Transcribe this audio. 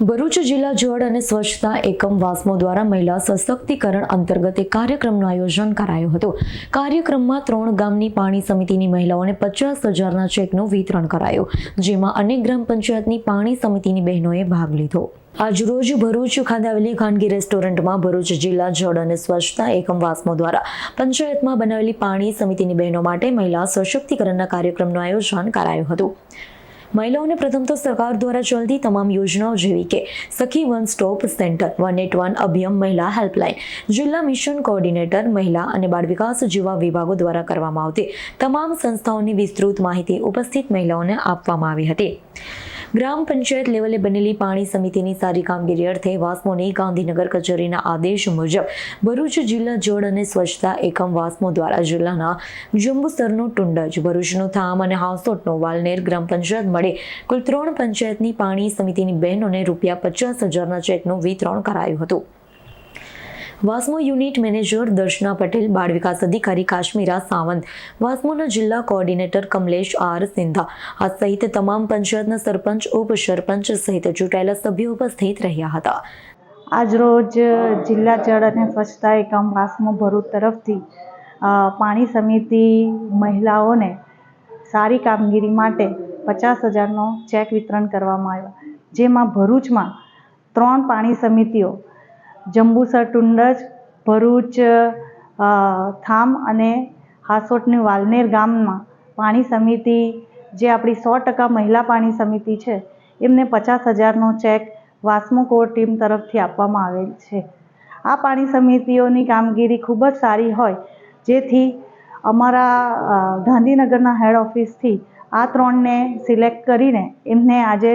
ભરૂચ જિલ્લા જળ અને સ્વચ્છતા એકમ વાસ્મો દ્વારા મહિલા સશક્તિકરણ અંતર્ગત એક કાર્યક્રમનું આયોજન કરાયું હતું. કાર્યક્રમમાં ત્રણ ગામની પાણી સમિતિની મહિલાઓને પચાસ હજારના ચેકનું વિતરણ કરાયું, જેમાં અનેક ગ્રામ પંચાયતની પાણી સમિતિની બહેનોએ ભાગ લીધો. આજરોજ ભરૂચ ખાતે આવેલી ખાનગી રેસ્ટોરન્ટમાં ભરૂચ જિલ્લા જળ અને સ્વચ્છતા એકમ વાસ્મો દ્વારા પંચાયતમાં બનાવેલી પાણી સમિતિની બહેનો માટે મહિલા સશક્તિકરણના કાર્યક્રમનું આયોજન કરાયું હતું. મહિલાઓને પ્રથમ તો સરકાર દ્વારા ચાલતી તમામ યોજનાઓ જેવી કે Sakhi one stop centre, one eight one Abhayam મહિલા હેલ્પલાઇન, જિલ્લા મિશન કોઓર્ડિનેટર મહિલા અને બાળ વિકાસ જેવા વિભાગો દ્વારા કરવામાં આવતી તમામ સંસ્થાઓની વિસ્તૃત માહિતી ઉપસ્થિત મહિલાઓને આપવામાં આવી હતી. ગ્રામ પંચાયત લેવલે બનેલી પાણી સમિતિની સારી કામગીરી અર્થે વાસ્મોની ગાંધીનગર કચેરીના આદેશ મુજબ ભરૂચ જિલ્લા જળ અને સ્વચ્છતા એકમ વાસ્મો દ્વારા જિલ્લાના જંબુસરનો ટુંડજ, ભરૂચનું થામ અને હાંસોટનો વાલનેર ગ્રામ પંચાયત મળે. કુલ ત્રણ પંચાયતની પાણી સમિતિની બહેનોને રૂપિયા પચાસ હજારના ચેકનું વિતરણ કરાયું હતું. વાસ્મો યુનિટ મેનેજર દર્શના પટેલ, બાળ વિકાસ અધિકારી કાશ્મીરા સાવંત, વાસ્મોના જિલ્લા કોઓર્ડિનેટર કમલેશ આર સિંધા, આ સહિત તમામ પંચાયતના સરપંચ ઉપસરપંચ સહિત ચૂંટાયેલા સભ્યો ઉપસ્થિત રહ્યા હતા. આજરોજ જિલ્લા જળ અને સ્વચ્છતા એકમ વાસ્મો ભરૂચ તરફથી પાણી સમિતિ મહિલાઓને સારી કામગીરી માટે પચાસ હજારનો ચેક વિતરણ કરવામાં આવ્યો, જેમાં ભરૂચમાં ત્રણ પાણી સમિતિઓ જંબુસર ટુંડજ, ભરૂચ થામ અને હાસોટની વાલનેર ગામમાં પાણી સમિતિ, જે આપણી સો ટકા મહિલા પાણી સમિતિ છે, એમને પચાસ હજારનો ચેક વાસ્મો કોર ટીમ તરફથી આપવામાં આવેલ છે. આ પાણી સમિતિઓની કામગીરી ખૂબ જ સારી હોય, જેથી અમારા ગાંધીનગરના હેડ ઓફિસથી આ ત્રણને સિલેક્ટ કરીને એમને આજે